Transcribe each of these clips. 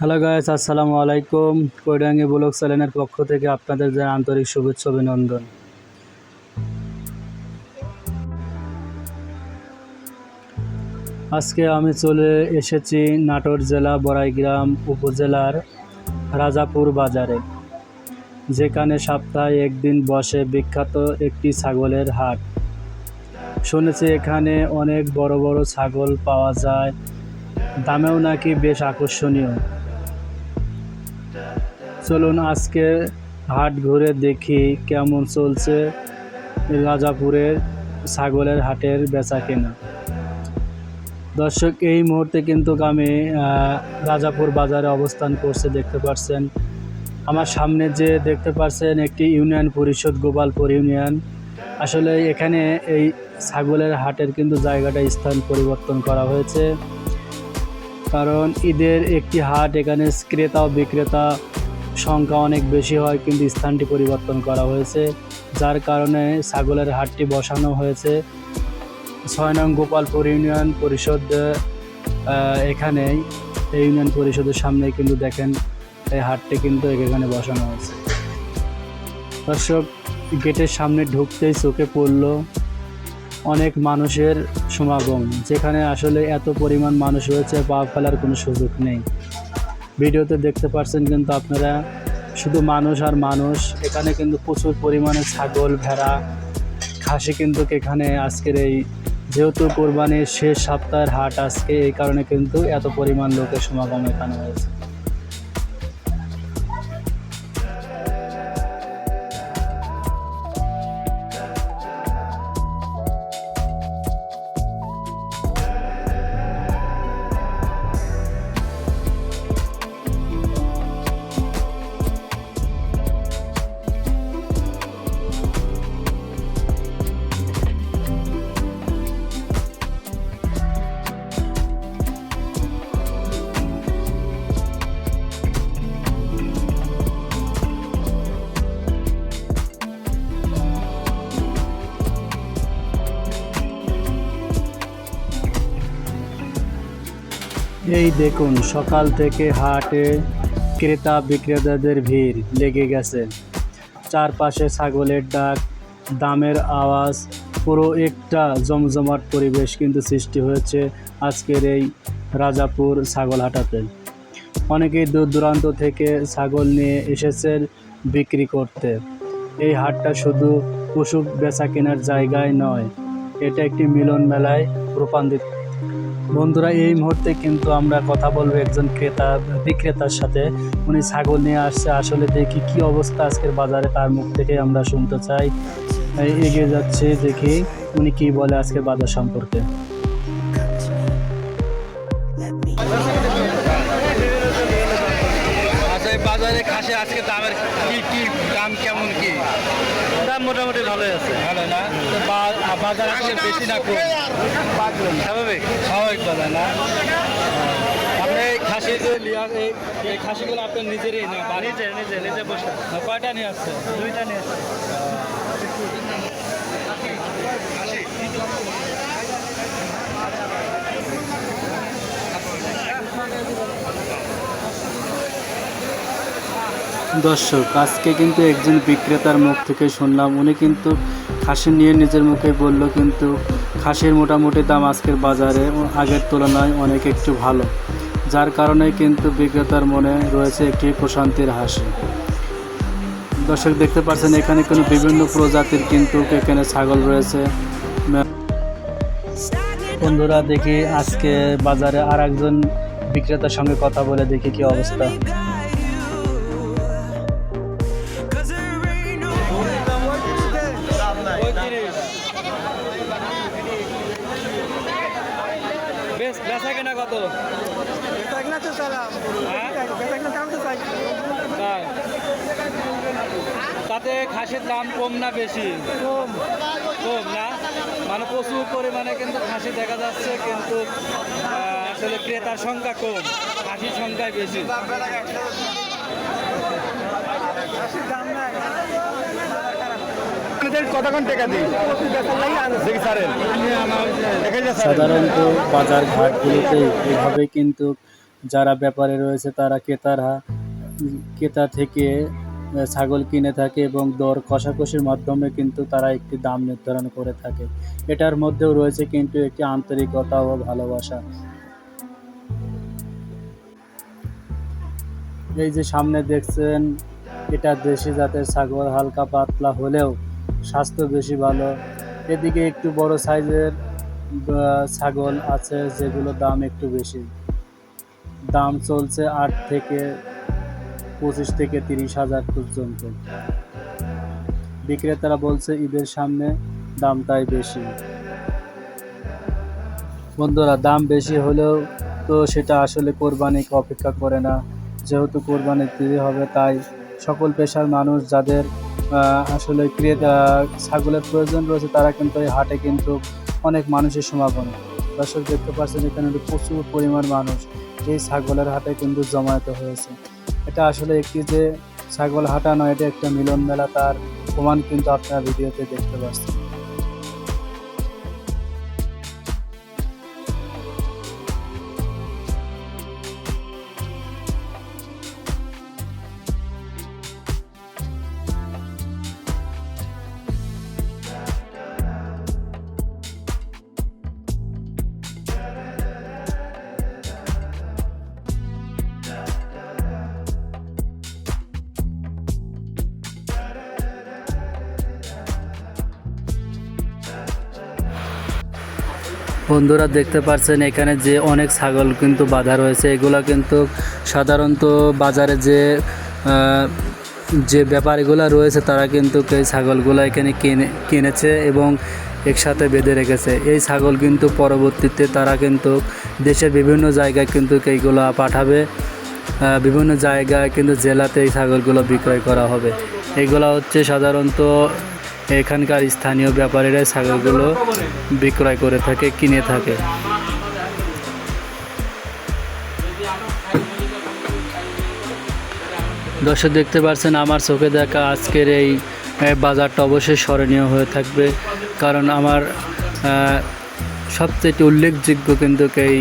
Hello guys আসসালামু আলাইকুম কৈডাঙ্গি blog চ্যানেলের পক্ষ থেকে আপনাদের যে আন্তরিক শুভেচ্ছা অভিনন্দন আজকে আমি চলে এসেছি নাটোর জেলা বড়াইগ্রাম উপজেলার রাজাপুর বাজারে যেখানে সপ্তাহে একদিন বসে বিখ্যাত একটি ছাগলের হাট শুনেছি এখানে অনেক বড় বড় ছাগল পাওয়া যায় দামেও নাকি বেশ আকর্ষণীয়। চলুন আজকে হাট ঘুরে দেখি কেমন চলছে রাজাপুরের ছাগলের হাটের বেচা কেনা। দর্শক, এই মুহূর্তে কিন্তু আমি রাজাপুর বাজারে অবস্থান করছে, দেখতে পাচ্ছেন আমার সামনে যে দেখতে পাচ্ছেন একটি ইউনিয়ন পরিষদ, গোপালপুর ইউনিয়ন। আসলে এখানে এই ছাগলের হাটের কিন্তু জায়গাটা স্থান পরিবর্তন করা হয়েছে। কারণ ঈদের একটি হাট, এখানে ক্রেতা ও বিক্রেতা সংখ্যা অনেক বেশি হয়, কিন্তু স্থানটি পরিবর্তন করা হয়েছে, যার কারণে ছাগলের হাটটি বসানো হয়েছে। ছয় নং গোপালপুর ইউনিয়ন পরিষদ এখানেই এই ইউনিয়ন পরিষদের সামনে কিন্তু দেখেন, এই হাটটি কিন্তু এখানে বসানো হয়েছে। দর্শক, গেটের সামনে ঢুকতেই চোখে পড়ল অনেক মানুষের সমাগম, যেখানে আসলে এত পরিমাণ মানুষ রয়েছে পা ফেলার কোনো সুযোগ নেই। ভিডিওতে দেখতে পাচ্ছেন কিন্তু আপনারা শুধু মানুষ আর মানুষ। এখানে কিন্তু প্রচুর পরিমাণে ছাগল, ভেড়া, খাসি কিন্তু এখানে আজকের এই যেহেতু কোরবানির শেষ সপ্তাহের হাট আজকে, এই কারণে কিন্তু এত পরিমাণ লোকের সমাগম এখানে হয়েছে। এই দেখুন, সকাল থেকে হাটে ক্রেতা বিক্রেতাদের ভিড় লেগে গেছে। চারপাশে ছাগলের ডাক, দামের আওয়াজ, পুরো একটা জমজমাট পরিবেশ কিন্তু সৃষ্টি হয়েছে আজকের এই রাজাপুর ছাগল হাটাতে। অনেকেই দূর দূরান্ত থেকে ছাগল নিয়ে এসেছেন বিক্রি করতে। এই হাটটা শুধু পশু বেচা কেনার জায়গায় নয়, এটা একটি মিলন মেলায় রূপান্তরিত বন্ধুরা, এই মুহূর্তে কিন্তু আমরা কথা বলব একজন ক্রেতা, বিক্রেতার সাথে। উনি ছাগল নিয়ে আসছে। আসলে দেখি কি অবস্থা আজকের বাজারে, তার মুখ থেকে আমরা শুনতে চাই। এগিয়ে যাচ্ছে, দেখি উনি কি বলে আজকের বাজার সম্পর্কে। মোটামুটি ভালোই আছে। ভালো না? তো বাজার আসলে বেশি না কম? স্বাভাবিক? স্বাভাবিক বাজার না? আপনি খাসি যে লিয়া এই খাসিগুলো আপনার নিজেরই না নিজে নিজে নিজে বসে না, কয়টা নিয়ে আসছে দুইটা নিয়ে দর্শক, আজকে কিন্তু একজন বিক্রেতার মুখ থেকে শুনলাম। উনি কিন্তু খাসি নিয়ে নিজের মুখে বলল, কিন্তু খাসির মোটামুটি দাম আজকের বাজারে আগের তুলনায় অনেক একটু ভালো। যার কারণে কিন্তু বিক্রেতার মনে রয়েছে একটি প্রশান্তির হাসি। দর্শক, দেখতে পাচ্ছেন, এখানে কোনো বিভিন্ন প্রজাতির কিন্তু এখানে ছাগল রয়েছে। বন্ধুরা, দেখি আজকে বাজারে আর একজন বিক্রেতার সঙ্গে কথা বলে দেখি কি অবস্থা। কেনা কত। হ্যাঁ? তাই? তাতে খাসির দাম কম না বেশি? কম। কম না? মানে প্রচুর পরিমাণে কিন্তু খাসি দেখা যাচ্ছে কিন্তু আসলে ক্রেতার সংখ্যা কম খাসির সংখ্যা বেশি। সাধারণত বাজার ঘাটগুলোতে এভাবে কিন্তু যারা ব্যাপারে রয়েছে তারা ক্রেতারা, ক্রেতা থেকে ছাগল কিনে থাকে এবং দর কষাকষির মাধ্যমে কিন্তু তারা একটি দাম নির্ধারণ করে থাকে। এটার মধ্যেও রয়েছে কিন্তু একটি আন্তরিকতা ও ভালোবাসা। এই যে সামনে দেখছেন, এটা দেশি জাতের ছাগল, হালকা পাতলা হলেও স্বাস্থ্য বেশি ভালো। এদিকে একটু বড় সাইজের ছাগল আছে যেগুলো দাম একটু বেশি। দাম চলছে আট থেকে পঁচিশ থেকে তিরিশ হাজার পর্যন্ত। বিক্রেতারা বলছে ঈদের সামনে দামটাই বেশি। বন্ধুরা, দাম বেশি হলেও তো সেটা আসলে কোরবানিকে অপেক্ষা করে না। যেহেতু কোরবানি দিতে হবে, তাই সকল পেশার মানুষ যাদের আসলে ক্রেতা ছাগলের প্রয়োজন রয়েছে, তারা কিন্তু এই হাটে কিন্তু অনেক মানুষের সমাগম। দর্শক দেখতে পাচ্ছেন, এখানে প্রচুর পরিমাণ মানুষ এই ছাগলের হাটে কিন্তু জমায়েত হয়েছে। এটা আসলে একটি যে ছাগল হাটা নয়, এটা একটা মিলন মেলা তার প্রমাণ কিন্তু আপনারা ভিডিওতে দেখতে পাচ্ছেন। বন্ধুরা দেখতে পাচ্ছেন এখানে যে অনেক ছাগল কিন্তু বাঁধা রয়েছে। এগুলো কিন্তু সাধারণত বাজারে যে যে ব্যাপারগুলো রয়েছে, তারা কিন্তু এই ছাগলগুলো এখানে কিনে, কিনেছে এবং একসাথে বেঁধে রেখেছে। এই ছাগল কিন্তু পরবর্তীতে তারা কিন্তু দেশের বিভিন্ন জায়গায় কিন্তু এইগুলো পাঠাবে। বিভিন্ন জায়গায় কিন্তু জেলাতে এই ছাগলগুলো বিক্রয় করা হবে। এগুলো হচ্ছে সাধারণত এখানকার স্থানীয় ব্যাপারীরা ছাগলগুলো বিক্রয় করে থাকে, কিনে থাকে। দর্শক, দেখতে পাচ্ছেন, আমার চোখে দেখা আজকের এই বাজারটা অবশ্যই স্মরণীয় হয়ে থাকবে। কারণ আমার সবচেয়ে উল্লেখযোগ্য কিন্তু এই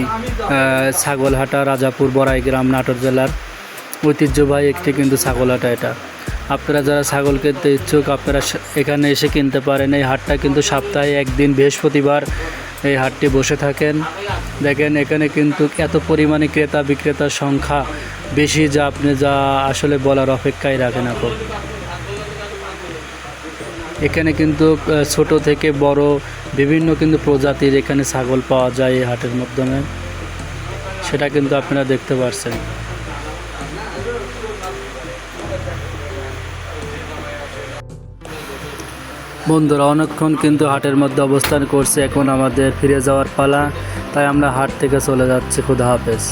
ছাগলহাটা, রাজাপুর বড়াই গ্রাম নাটোর জেলার ঐতিহ্যবাহী একটি কিন্তু ছাগলহাটা এটা। আপনারা যারা ছাগল কিনতে ইচ্ছুক, আপনারা এখানে এসে কিনতে পারেন। এই হাটটা কিন্তু সপ্তাহে একদিন বৃহস্পতিবার এই হাটটি বসে থাকেন। দেখেন, এখানে কিন্তু এত পরিমাণে ক্রেতা বিক্রেতার সংখ্যা বেশি যা আপনি যা আসলে বলার অপেক্ষায় রাখেন আপনি এখানে কিন্তু ছোট থেকে বড় বিভিন্ন কিন্তু প্রজাতির এখানে ছাগল পাওয়া যায় এই হাটের মাধ্যমে। সেটা কিন্তু আপনারা দেখতে পাচ্ছেন বন্ধুরা, অনেকক্ষণ কিন্তু হাটের মধ্যে অবস্থান করছে, এখন আমাদের ফিরে যাওয়ার পালা। তাই আমরা হাট থেকে চলে যাচ্ছি, খুদা হাফেজ।